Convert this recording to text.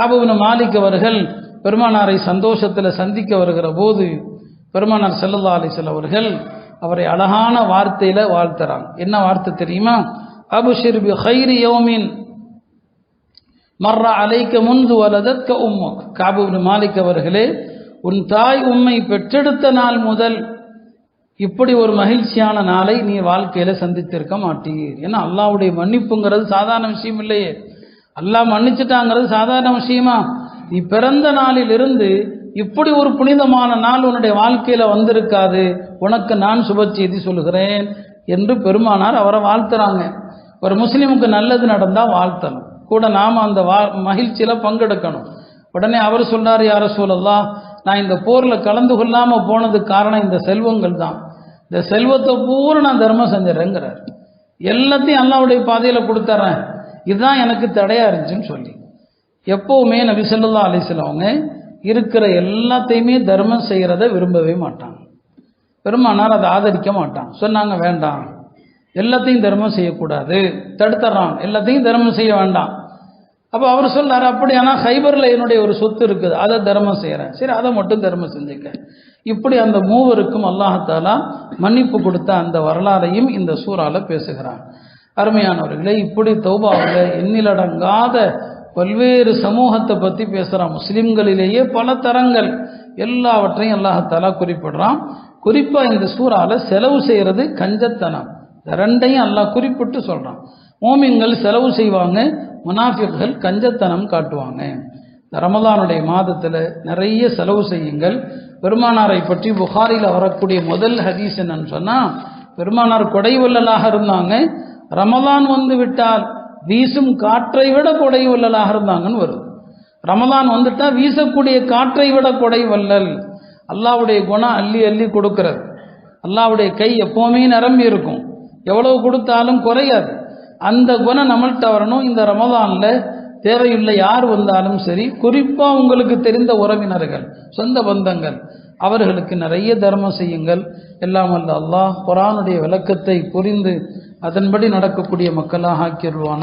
காபுபின் மாலிக் அவர்கள் பெருமானாரை சந்தோஷத்தில் சந்திக்க வருகிற போது பெருமானார் செல்லல்லா அலிசல் அவர்கள் அவரை அழகான வார்த்தையில வாழ்த்துறாங்க. என்ன வார்த்தை தெரியுமா? அபுஷிர் பி ஹைரி யோமின் மர்ரா அலைக்க முன்பு வலதற்க உம்மு காபுபின் மாலிக் அவர்களே உன் தாய் உம்மை பெற்றெடுத்த நாள் முதல் இப்படி ஒரு மகிழ்ச்சியான நாளை நீ வாழ்க்கையில சந்தித்திருக்க மாட்டீர். ஏன்னா அல்லாவுடைய மன்னிப்புங்கிறது சாதாரண விஷயம் இல்லையே. அல்லாஹ் மன்னிச்சிட்டாங்கிறது சாதாரண விஷயமா? நீ பிறந்த நாளிலிருந்து இப்படி ஒரு புனிதமான நாள் உன்னுடைய வாழ்க்கையில் வந்திருக்காது. உனக்கு நான் சுப செய்தி சொல்லுகிறேன் என்று பெருமானார் அவரை வாழ்த்துறாங்க. ஒரு முஸ்லீமுக்கு நல்லது நடந்தால் வாழ்த்தணும். கூட நாம் அந்த வா மகிழ்ச்சியில் பங்கெடுக்கணும். உடனே அவர் சொன்னார் யார சொல்லலாம் நான் இந்த போரில் கலந்து கொள்ளாமல் போனதுக்கு காரணம் இந்த செல்வங்கள் தான். இந்த செல்வத்தை பூரா நான் தர்மம் செஞ்சிடறேங்கிறார் எல்லாத்தையும் அல்லாவுடைய பாதையில் கொடுத்துட்றேன் இதுதான் எனக்கு தடையாக இருந்துச்சுன்னு சொல்லி. எப்போவுமே நபி ஸல்லல்லாஹு அலைஹி இருக்கிற எல்லாத்தையுமே தர்மம் செய்கிறத விரும்பவே மாட்டாங்க. பெருமானார் அதை ஆதரிக்க மாட்டான் சொன்னாங்க வேண்டாம். எல்லாத்தையும் தர்மம் செய்யக்கூடாது. தடுத்துறான் எல்லாத்தையும் தர்மம் செய்ய வேண்டாம். அப்போ அவர் சொல்றாரு அப்படியானா ஹைபரில் என்னுடைய ஒரு சொத்து இருக்குது. அதை தர்மம் செய்கிறேன் சரி அதை மட்டும் தர்மம் செஞ்சுக்க. இப்படி அந்த மூவருக்கும் அல்லாஹாலா மன்னிப்பு கொடுத்த அந்த வரலாறையும் இந்த சூறால பேசுகிறான். அருமையானவர்களே இப்படி தௌபாவில் எண்ணிலடங்காத பல்வேறு சமூகத்தை பற்றி பேசுகிறான் முஸ்லிம்களிலேயே பல தரங்கள். எல்லாவற்றையும் அல்லாஹாலா குறிப்பிடுறான். குறிப்பாக இந்த சூறால செலவு செய்கிறது கஞ்சத்தனம். ரெண்டையும் அல்லாஹ் குறிப்பிட்டு சொல்கிறான் மோமின்கள் செலவு செய்வாங்க முனாஃபிக்கள் கஞ்சத்தனம் காட்டுவாங்க. இந்த ரமதானுடைய மாதத்தில் நிறைய செலவு செய்யுங்கள். பெருமானாரை பற்றி புகாரில் வரக்கூடிய முதல் ஹதீஸ் என்னன்னு சொன்னால் பெருமானார் கொடைவள்ளலாக இருந்தாங்க. ரமலான் வந்து விட்டால் வீசும் காற்றை விட கொடை வள்ளலாக இருந்தாங்கன்னு வருது. ரமலான் வந்துட்டா வீசக்கூடிய காற்றை விட கொடை வள்ளல். அல்லாவுடைய குணம் அள்ளி அள்ளி கொடுக்கிறது. அல்லாவுடைய கை எப்போவுமே நிரம்பி இருக்கும். எவ்வளவு கொடுத்தாலும் குறையாது. அந்த குணம் நம்மள்கிட்ட வரணும். இந்த ரமதானில் தேவையுள்ள யார் வந்தாலும் சரி குறிப்பாக உங்களுக்கு தெரிந்த உறவினர்கள் சொந்த பந்தங்கள் அவர்களுக்கு நிறைய தர்மம் செய்யுங்கள். எல்லாம் அல்ல அல்லாஹ் குரானுடைய விளக்கத்தை புரிந்து அதன்படி நடக்கக்கூடிய மக்களாக ஆக்கிடுவானா